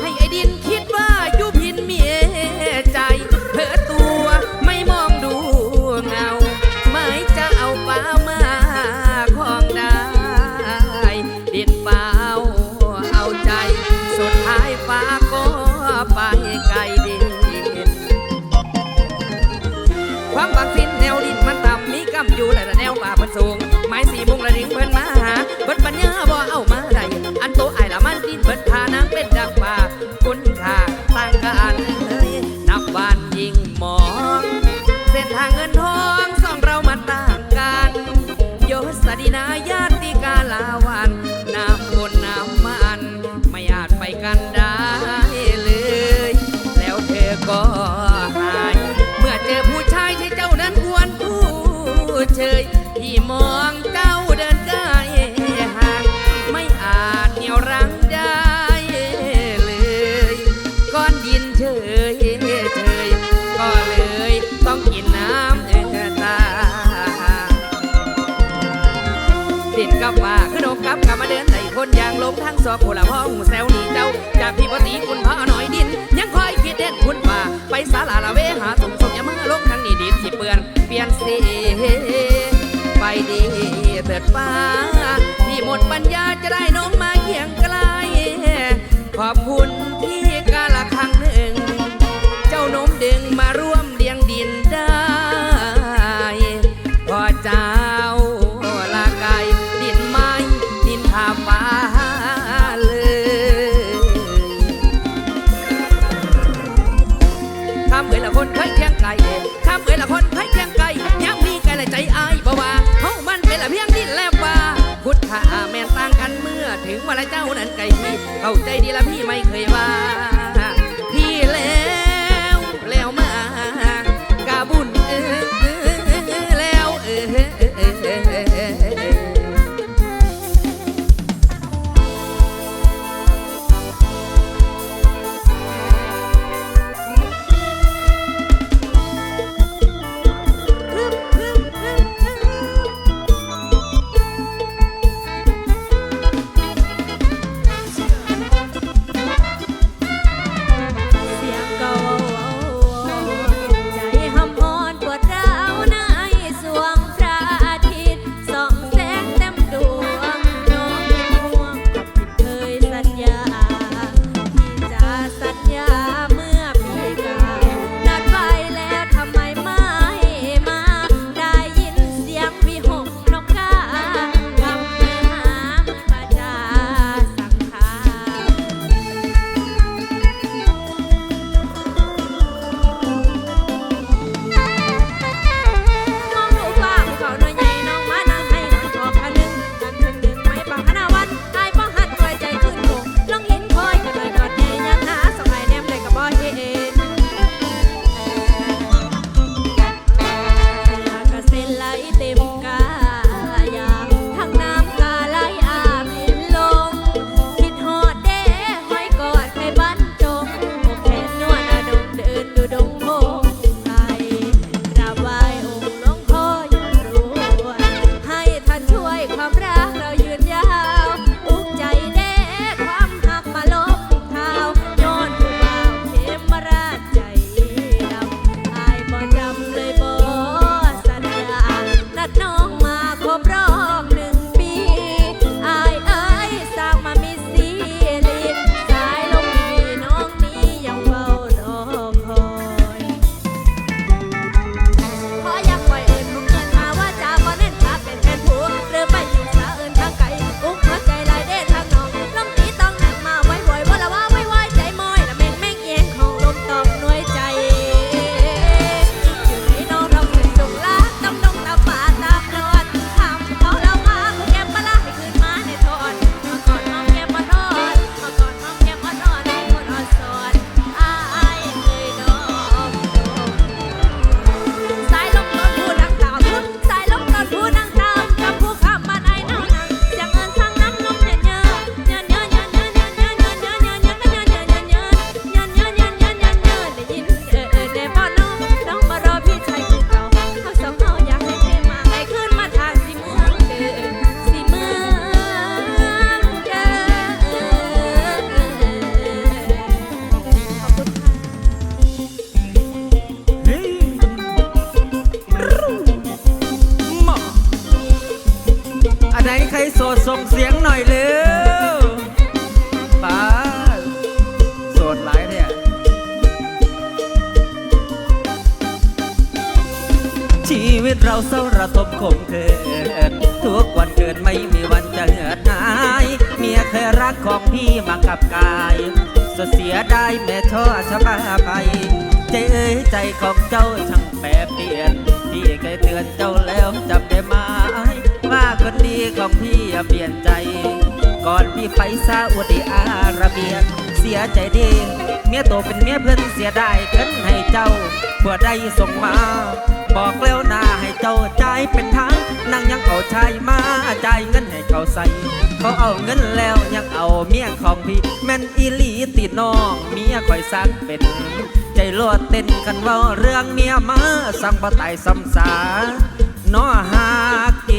ให้ไอ้ดินคิด ทั้งสอบโหละพ่อหูแซวหนีเจ้า จากพี่ปตีคุณพ่อหน่อยดิน ยังคอยคิดเด็ดคุณป่า ไปสาลาละเวหาสมสมยามาลงทั้งนี้ดินสิเปื่อนเปลี่ยนสีไปดีเถิดฟ้าพี่หมดปัญญาจะได้น้องมาเคียงไกลขอบคุณ และเจ้านั้นไกลพี่เข้าใจดีละพี่ไม่เคย ชีวิตเราเศร้าระทมขมเกินทุกวันเกิดไม่มีวันจะเหือดหายเมียเคยรักของพี่มากับกายสุดเสียได้แม่ช่อชะบาไป ใจเอ้ยใจของเจ้าช่างแปรเปลี่ยน พี่เคยเตือนเจ้าแล้วจำได้ไหมว่าคนดีของพี่เปลี่ยนใจ ก่อนพี่ไปซาอุดิอาระเบียเสียใจดีเมียโตเป็นเมียเพื่อนเสียได้เกินให้เจ้าผัวได้ส่งมา บอกแล้วนาให้เจ้าใจเป็นทางนางยังเอาชายมาจ่ายเงินให้เขาใส่ เขาเอาเงินแล้วยังเอาเมียของพี่แม่นอีหลีติดน้องเมียคอยสักเป็น ใจลวดเต้นกันว่าเรื่องเมียมาสั่งบ่ตายซ้ำสาน้อหากเก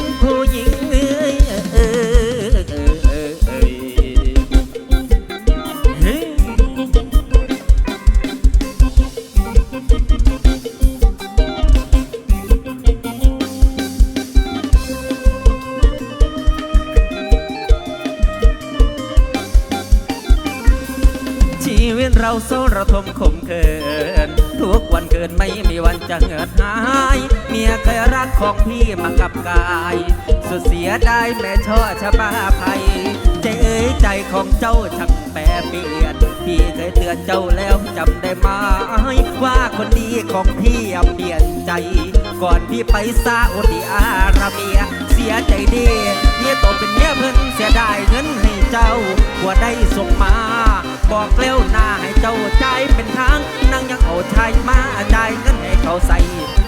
ณฑ์ผู้หญิง ราโซระทมขมเกิน ทุกวันเกินไม่มีวันจะเหือดหาย เมียเคยรักของพี่มากับกาย สุดเสียได้แม่ช่อชะบาภัยใจเอ้ยใจของเจ้าช่างแปรเปลี่ยน พี่เคยเตือนเจ้าแล้วจำได้ไหมว่าคนดีของพี่เปลี่ยนใจ ก่อนพี่ไปซาอุดิอาระเบีย เสียใจดีเมียโตเป็นเมียเพิ่นเสียได้เงินให้เจ้าหัวได้ส่งมา บอกเร็วหน้าให้เจ้าใจเป็นทางนั่งยังเอาชายมาจ่ายเงินให้เขาใส่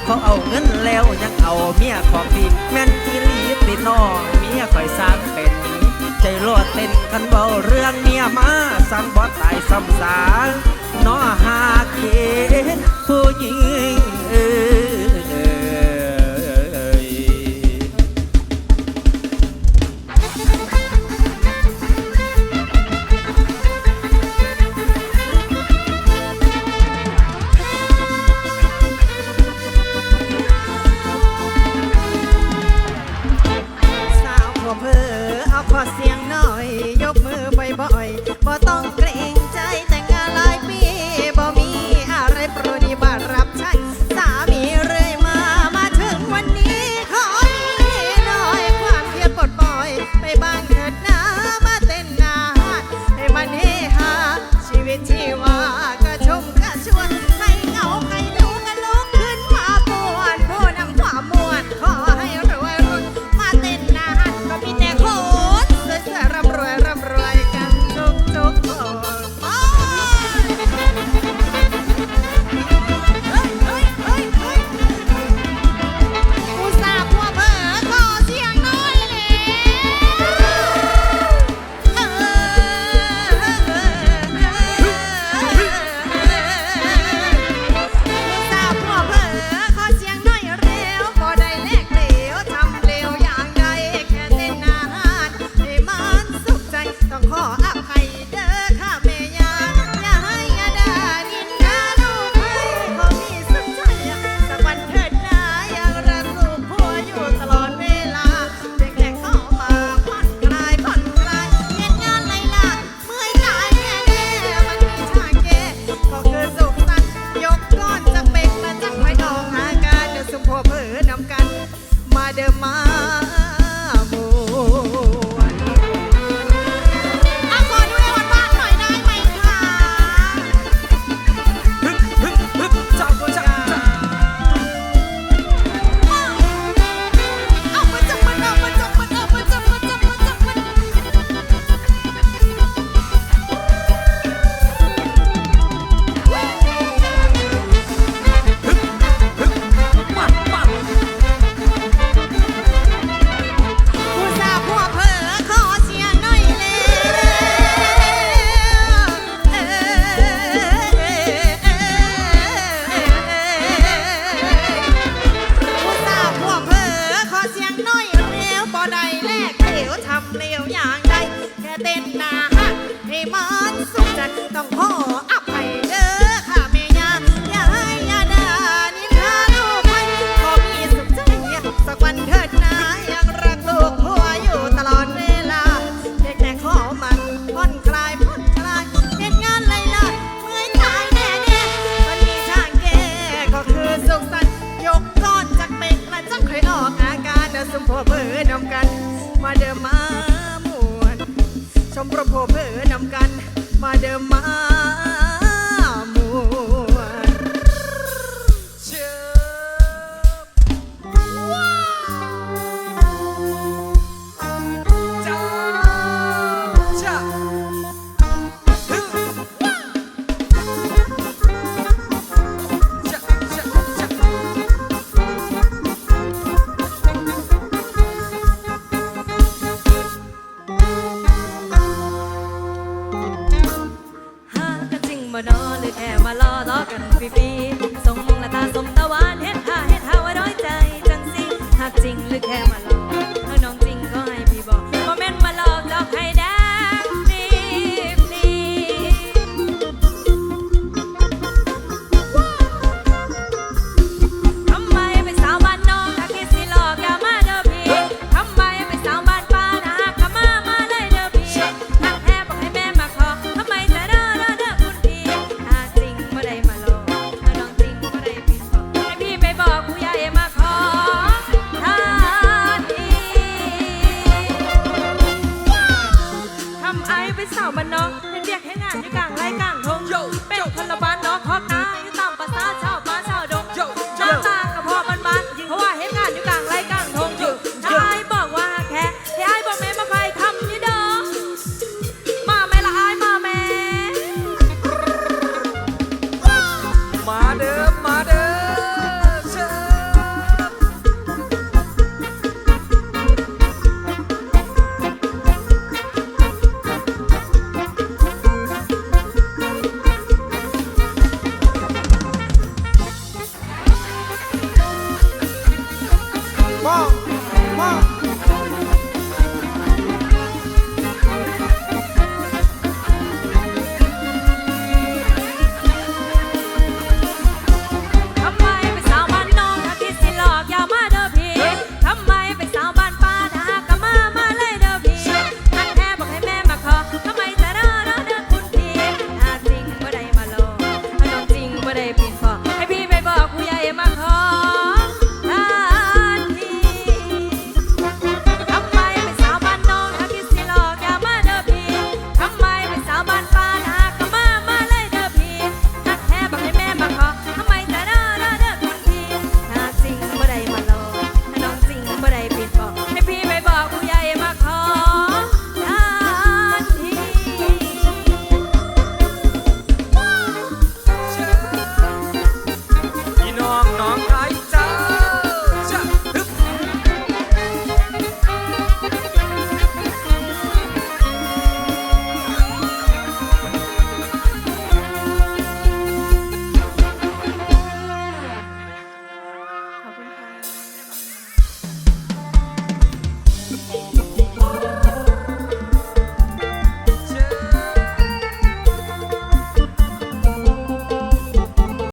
เขาเอาเงินแล้วยังเอาเมียของพี่แม่นที่ลีติดนอเมียคอยสร้างเป็นใจโลดเต้นกันเบาเรื่องเมียมาสั่งบอตายซ้ำสาน้อหาเกผู้หญิง นำกัน มาเดิมมามวนชมรมโพเพอนำกัน มาเดิม my love. Madre.